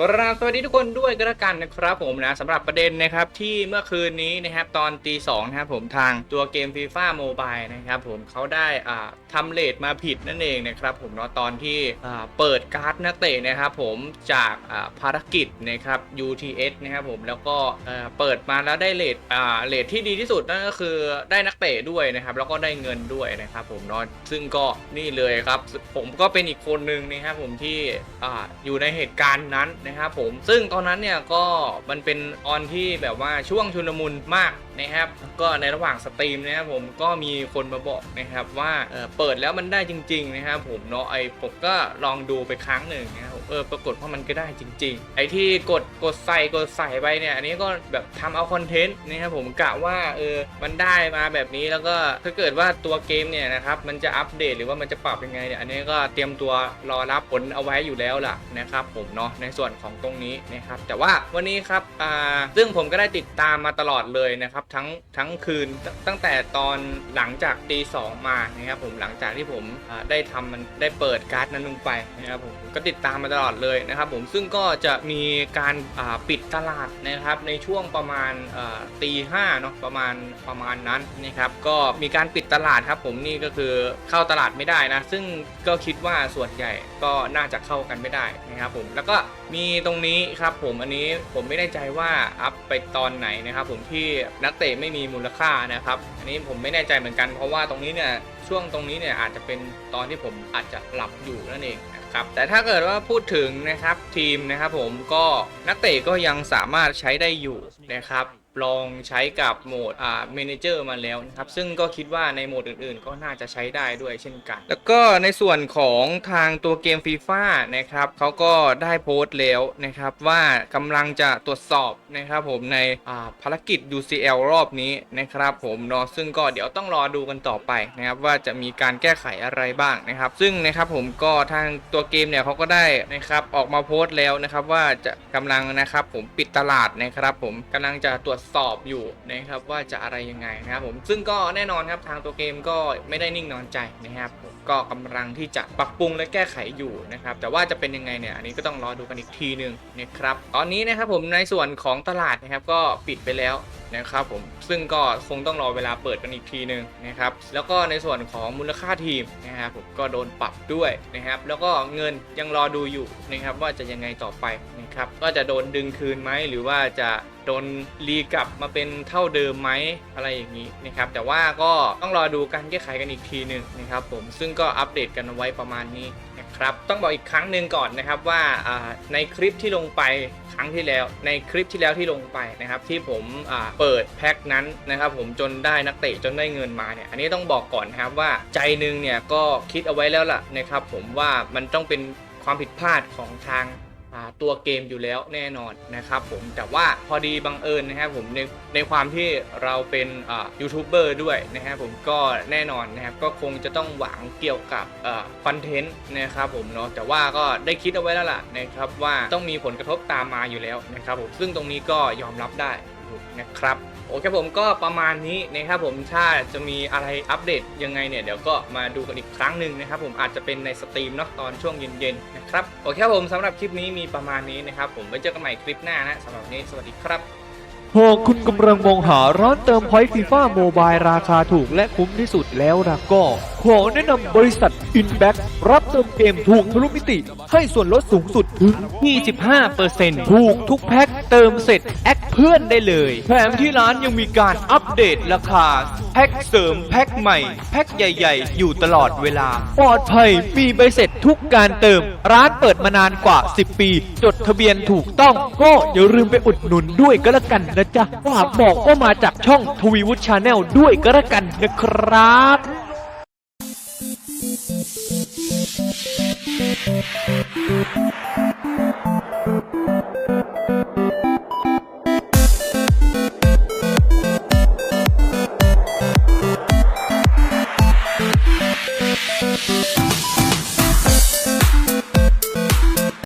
กราบสวัสดีทุกคนด้วยก็แล้วกันนะครับผมนะสำหรับประเด็นนะครับที่เมื่อคืนนี้นะครับตอนตีสองนะครับผมทางตัวเกมฟีฟ่าโมบายนะครับผมเขาได้อ่าทำเลทมาผิดนั่นเองนะครับผมเนาะตอนที่อ่าเปิดการ์ดนักเตะนะครับผมจากอ่าภารกิจนะครับ UTS นะครับผมแล้วก็อ่อเปิดมาแล้วได้เลทอ่าเลทที่ดีที่สุดนั่นก็คือได้นักเตะด้วยนะครับแล้วก็ได้เงินด้วยนะครับผมเนาะซึ่งก็นี่เลยครับผมก็เป็นอีกคนหนึ่งนะครับผมที่อ่าอยู่ในเหตุการณ์นั้นนะครับผมซึ่งตอนนั้นเนี่ยก็มันเป็นออนที่แบบว่าช่วงชุลมุนมากนะครับ ก็ในระหว่างสตรีมนะครับผมก็มีคนมาบอกนะครับว่าเเปิดแล้วมันได้จริง ๆ นะครับผมเนาะไอผมก็ลองดูไปครั้งหนึ่งนะครับ ออปรากฏว่ามันก็ได้จริง ๆ ไอที่กดกดใส่กดใส่ไปเนี่ยอันนี้ก็แบบทำเอาคอนเทนต์นะครับผมกะว่าเออมันได้มาแบบนี้แล้วก็ถ้าเกิดว่าตัวเกมเนี่ยนะครับมันจะอัปเดตหรือว่ามันจะปรับยังไงเนี่ยอันนี้ก็เตรียมตัวรอรับผลเอาไว้อยู่แล้วล่ะนะครับผมเนาะในส่วนของตรงนี้นะครับแต่ว่าวันนี้ครับอ่าซึ่งผมก็ได้ติดตามมาตลอดเลยนะครับทั้งทั้งคืนตั้งแต่ตอนหลังจากตีสองมานะครับผมหลังจากที่ผมได้ทำมันได้เปิดการ์ดนั้นลงไปนะครับผมก็ติดตามมาตลอดเลยนะครับผมซึ่งก็จะมีการาปิดตลาดนะครับในช่วงประมาณาตีห้าเนาะประมาณประมาณนั้นนะครับก็มีการปิดตลาดครับผมนี่ก็คือเข้าตลาดไม่ได้นะซึ่งก็คิดว่าส่วนใหญ่ก็น่าจะเข้ากันไม่ได้นะครับผมแล้วก็มีตรงนี้ครับผมอันนี้ผมไม่แน่ใจว่าอัพไปตอนไหนนะครับผมที่นักเตะไม่มีมูลค่านะครับอันนี้ผมไม่แน่ใจเหมือนกันเพราะว่าตรงนี้เนี่ย ช่วงตรงนี้เนี่ยอาจจะเป็นตอนที่ผมอาจจะหลับอยู่นั่นเองนะครับแต่ถ้าเกิดว่าพูดถึงนะครับทีมนะครับผมก็นักเตะก็ยังสามารถใช้ได้อยู่นะครับ ลองใช้กับโหมดอ่าเมนเจอร์มาแล้วนะครับ ซึ่งก็คิดว่าในโหมดอื่นๆ ก็น่าจะใช้ได้ด้วยเช่นกัน แล้วก็ในส่วนของทางตัวเกมฟีฟ่านะครับเขาก็ได้โพสต์แล้วนะครับว่ากำลังจะตรวจสอบนะครับผมในอ่าภารกิจ UCL รอบนี้นะครับผมเนาะซึ่งก็เดี๋ยวต้องรอดูกันต่อไปนะครับว่าจะมีการแก้ไขอะไรบ้างนะครับ ซึ่งนะครับผมก็ทางตัวเกมเนี่ยเขาก็ได้นะครับออกมาโพสต์แล้วนะครับว่าจะกำลังนะครับผมปิดตลาดนะครับผมกำลังจะตรวจสอบอยู่นะครับว่าจะอะไรยังไงนะครับผมซึ่งก็แน่นอนครับทางตัวเกมก็ไม่ได้นิ่งนอนใจนะครับผมก็กำลังที่จะปรับปรุงและแก้ไขอยู่นะครับแต่ว่าจะเป็นยังไงเนี่ยอันนี้ก็ต้องรอดูกันอีกทีหนึ่งนะครับตอนนี้นะครับผมในส่วนของตลาดนะครับก็ปิดไปแล้ว นะครับผมซึ่งก็คงต้องรอเวลาเปิดกันอีกทีหนึ่งนะครับแล้วก็ในส่วนของมูลค่าทีมนะครับผมก็โดนปรับด้วยนะครับแล้วก็เงินยังรอดูอยู่นะครับว่าจะยังไงต่อไปนะครับก็จะโดนดึงคืนไหมหรือว่าจะโดนรีกลับมาเป็นเท่าเดิมไหมอะไรอย่างนี้นะครับแต่ว่าก็ต้องรอดูการแก้ไขกันอีกทีหนึ่งนะครับผมซึ่งก็อัปเดตกันไว้ประมาณนี้ ครับต้องบอกอีกครั้งหนึ่งก่อนนะครับว่าในคลิปที่ลงไปครั้งที่แล้วในคลิปที่แล้วที่ลงไปนะครับที่ผมเปิดแพ็คนั้นนะครับผมจนได้นักเตะจนได้เงินมาเนี่ยอันนี้ต้องบอกก่อนนะครับว่าใจหนึงเนี่ยก็คิดเอาไว้แล้วล่ะนะครับผมว่ามันต้องเป็นความผิดพลาดของทาง ตัวเกมอยู่แล้วแน่นอนนะครับผมแต่ว่าพอดีบังเอิญนะครับผมในในความที่เราเป็นยูทูบเบอร์ด้วยนะครับผมก็แน่นอนนะครับก็คงจะต้องหวังเกี่ยวกับคอนเทนต์นะครับผมเนาะแต่ว่าก็ได้คิดเอาไว้แล้วล่ะนะครับว่าต้องมีผลกระทบตามมาอยู่แล้วนะครับผมซึ่งตรงนี้ก็ยอมรับได้ นะครับโอเคผมก็ประมาณนี้นะครับผมถ้าจะมีอะไรอัปเดตยังไงเนี่ยเดี๋ยวก็มาดูกันอีกครั้งหนึ่งนะครับผมอาจจะเป็นในสตรีมเนาะตอนช่วงเย็นๆนะครับโอเคผมสำหรับคลิปนี้มีประมาณนี้นะครับผมไว้เจอกันใหม่คลิปหน้านะสำหรับนนี้สวัสดีครับหากคุณกำลังมองหาร้านเติมพอยต์ฟีฟ่าโมบายราคาถูกและคุ้มที่สุดแล้วล่ะก็ ขอแนะนำบริษัท Inback รับเติมเกมถูกทะลุมิติ ให้ส่วนลดสูงสุดถึง 25%ถูกทุกแพ็คเติมเสร็จ แอคเพื่อนได้เลย แถมที่ร้านยังมีการอัปเดตราคา แพ็คเสริมแพ็คใหม่ แพ็คใหญ่ ๆ อยู่ตลอดเวลา ปลอดภัยมีใบเสร็จทุกการเติม ร้านเปิดมานานกว่า 10 ปี จดทะเบียนถูกต้องก็อย่าลืมไปอุดหนุนด้วยก็แล้วกันนะจ๊ะฝากบอกว่ามาจากช่องทวีวุฒิชาแนลด้วยก็แล้วกันนะครับ Thank you.